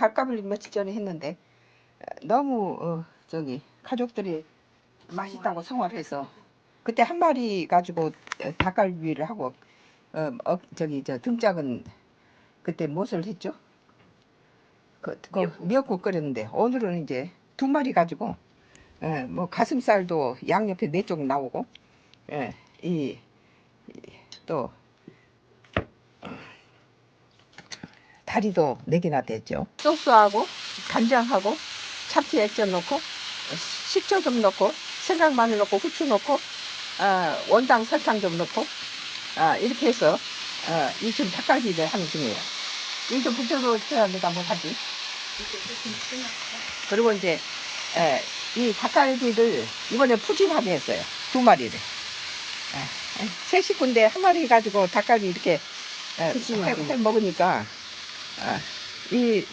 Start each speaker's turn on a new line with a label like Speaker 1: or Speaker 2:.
Speaker 1: 닭가슴 며칠 전에 했는데 어, 너무 어, 저기 가족들이 맛있다고 성화해서 그때 한 마리 가지고 어, 닭갈비를 하고 어, 어 저기 저 등짝은 그때 무엇을 했죠? 그, 그 미역국 끓였는데 오늘은 이제 두 마리 가지고 예, 뭐 가슴살도 양옆에 네 쪽 나오고 예, 이또 다리도 네 개나 됐죠. 소스하고 간장하고 참치 액젓 넣고 식초 좀 넣고 생강 마늘 넣고 후추 넣고 아, 원당 설탕 좀 넣고 아, 이렇게 해서 아, 이 지금 닭갈비를 하는 중이에요. 이좀 붙여서 줘야 내가 뭐 하지? 그리고 이제 에, 이 닭갈비를 이번에 푸짐하게 했어요. 두 마리를. 세 식구인데 한 마리 가지고 닭갈비 이렇게 에,
Speaker 2: 푸짐하게.
Speaker 1: 먹으니까 아, 이